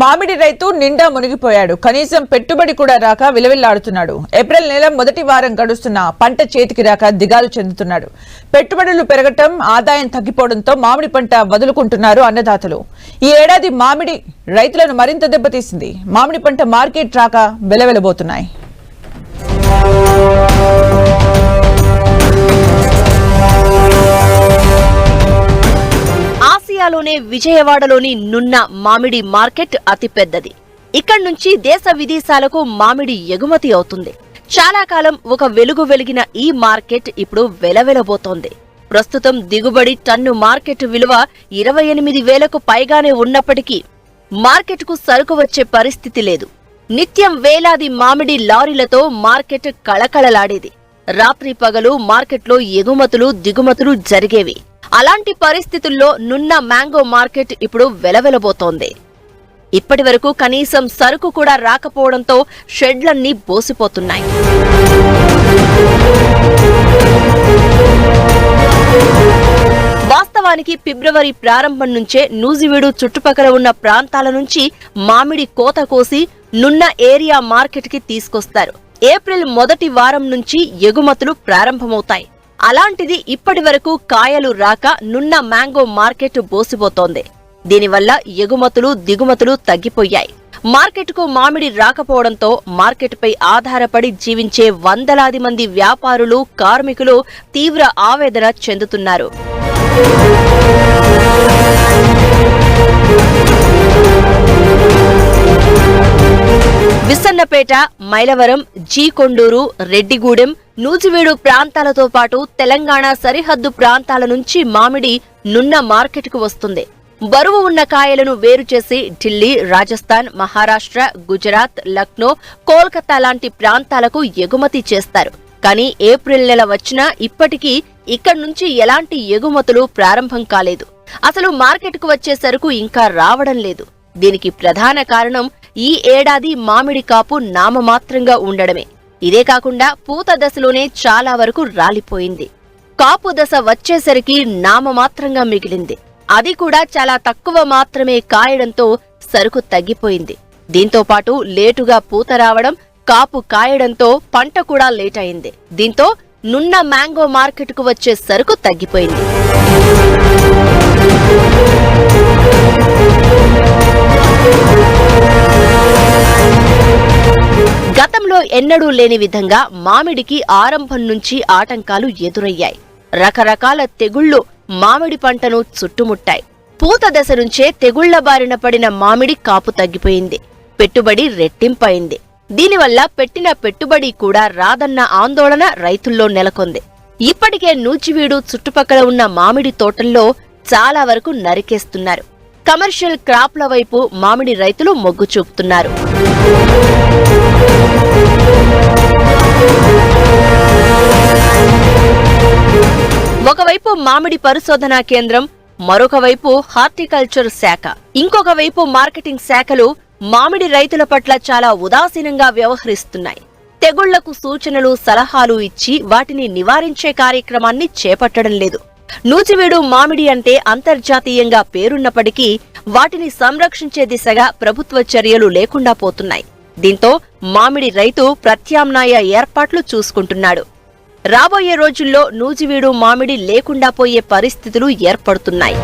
మామిడి రైతు నిండా మునిగిపోయాడు. కనీసం పెట్టుబడి కూడా రాక విలవిల్లాడుతున్నాడు. ఏప్రిల్ నెల మొదటి వారం గడుస్తున్న పంట చేతికి రాక దిగాలు చెందుతున్నాడు. పెట్టుబడులు పెరగటం ఆదాయం తగ్గిపోవడంతో మామిడి పంట వదులుకుంటున్నారు అన్నదాతలు. ఈ ఏడాది మామిడి రైతులను మరింత దెబ్బతీసింది. మామిడి పంట మార్కెట్ రాక వెలవెలబోతున్నాయి. ఆసియాలోనే విజయవాడలోని నున్న మామిడి మార్కెట్ అతిపెద్దది. ఇక్కడి నుంచి దేశ విదేశాలకు మామిడి ఎగుమతి అవుతుంది. చాలా కాలం ఒక వెలుగు వెలిగిన ఈ మార్కెట్ ఇప్పుడు వెలవెలబోతోంది. ప్రస్తుతం దిగుబడి టన్ను మార్కెట్ విలువ ఇరవై ఎనిమిది వేలకు పైగానే ఉన్నప్పటికీ మార్కెట్కు సరుకు వచ్చే పరిస్థితి లేదు. నిత్యం వేలాది మామిడి లారీలతో మార్కెట్ కళకళలాడేది. రాత్రి పగలు మార్కెట్లో ఎగుమతులు దిగుమతులు జరిగేవి. అలాంటి పరిస్థితుల్లో నున్న మ్యాంగో మార్కెట్ ఇప్పుడు వెలవెలబోతోంది. ఇప్పటి వరకు కనీసం సరుకు కూడా రాకపోవడంతో షెడ్లన్నీ బోసిపోతున్నాయి. వాస్తవానికి ఫిబ్రవరి ప్రారంభం నుంచే నూజివీడు చుట్టుపక్కల ఉన్న ప్రాంతాల నుంచి మామిడి కోత కోసి నున్న ఏరియా మార్కెట్కి తీసుకొస్తారు. ఏప్రిల్ మొదటి వారం నుంచి ఎగుమతులు ప్రారంభమవుతాయి. అలాంటిది ఇప్పటి వరకు కాయలు రాక నున్న మ్యాంగో మార్కెట్ బోసిపోతోంది. దీనివల్ల ఎగుమతులు దిగుమతులు తగ్గిపోయాయి. మార్కెట్కు మామిడి రాకపోవడంతో మార్కెట్పై ఆధారపడి జీవించే వందలాది మంది వ్యాపారులు కార్మికులు తీవ్ర ఆవేదన చెందుతున్నారు. విసన్నపేట మైలవరం జీ కొండూరు రెడ్డిగూడెం నూజివీడు ప్రాంతాలతో పాటు తెలంగాణ సరిహద్దు ప్రాంతాల నుంచి మామిడి నున్న మార్కెట్కు వస్తుంది. బరువు ఉన్న కాయలను వేరు చేసి ఢిల్లీ రాజస్థాన్ మహారాష్ట్ర గుజరాత్ లక్నో కోల్కతా లాంటి ప్రాంతాలకు ఎగుమతి చేస్తారు. కానీ ఏప్రిల్ నెల వచ్చినా ఇప్పటికీ ఇక్కడి నుంచి ఎలాంటి ఎగుమతులు ప్రారంభం కాలేదు. అసలు మార్కెట్కు వచ్చే సరుకు ఇంకా రావడం లేదు. దీనికి ప్రధాన కారణం ఈ ఏడాది మామిడి కాపు నామమాత్రంగా ఉండడమే. ఇదే కాకుండా పూత దశలోనే చాలా వరకు రాలిపోయింది. కాపు దశ వచ్చేసరికి నామమాత్రంగా మిగిలింది. అది కూడా చాలా తక్కువ మాత్రమే కాయడంతో సరుకు తగ్గిపోయింది. దీంతో పాటు లేటుగా పూత రావడం కాపు కాయడంతో పంట కూడా లేట్ అయింది దీంతో నున్న మ్యాంగో మార్కెట్కు వచ్చే సరుకు తగ్గిపోయింది. గతంలో ఎన్నడూ లేని విధంగా మామిడికి ఆరంభం నుంచి ఆటంకాలు ఎదురయ్యాయి. రకరకాల తెగుళ్ళు మామిడి పంటను చుట్టుముట్టాయి. పూత దశ నుంచే తెగుళ్ళ బారిన పడిన మామిడి కాపు తగ్గిపోయింది. పెట్టుబడి రెట్టింపైంది. దీనివల్ల పెట్టిన పెట్టుబడి కూడా రాదన్న ఆందోళన రైతుల్లో నెలకొంది. ఇప్పటికే నూచివీడు చుట్టుపక్కల ఉన్న మామిడి తోటల్లో చాలా వరకు నరికేస్తున్నారు. కమర్షియల్ క్రాప్ల వైపు మామిడి రైతులు మొగ్గు చూపుతున్నారు. ఒకవైపు మామిడి పరిశోధనా కేంద్రం మరొక వైపు హార్టికల్చర్ శాఖ. ఇంకొక వైపు మార్కెటింగ్ శాఖలు మామిడి రైతుల పట్ల చాలా ఉదాసీనంగా వ్యవహరిస్తున్నాయి. తెగుళ్ళకు సూచనలు సలహాలు ఇచ్చి వాటిని నివారించే కార్యక్రమాన్ని చేపట్టడం లేదు. నూజివీడు మామిడి అంటే అంతర్జాతీయంగా పేరున్నప్పటికీ వాటిని సంరక్షించే దిశగా ప్రభుత్వ చర్యలు లేకుండా పోతున్నాయి. దీంతో మామిడి రైతు ప్రత్యామ్నాయ ఏర్పాట్లు చూసుకుంటున్నాడు. రాబోయే రోజుల్లో నూజివీడు మామిడి లేకుండా పోయే పరిస్థితులు ఏర్పడుతున్నాయి.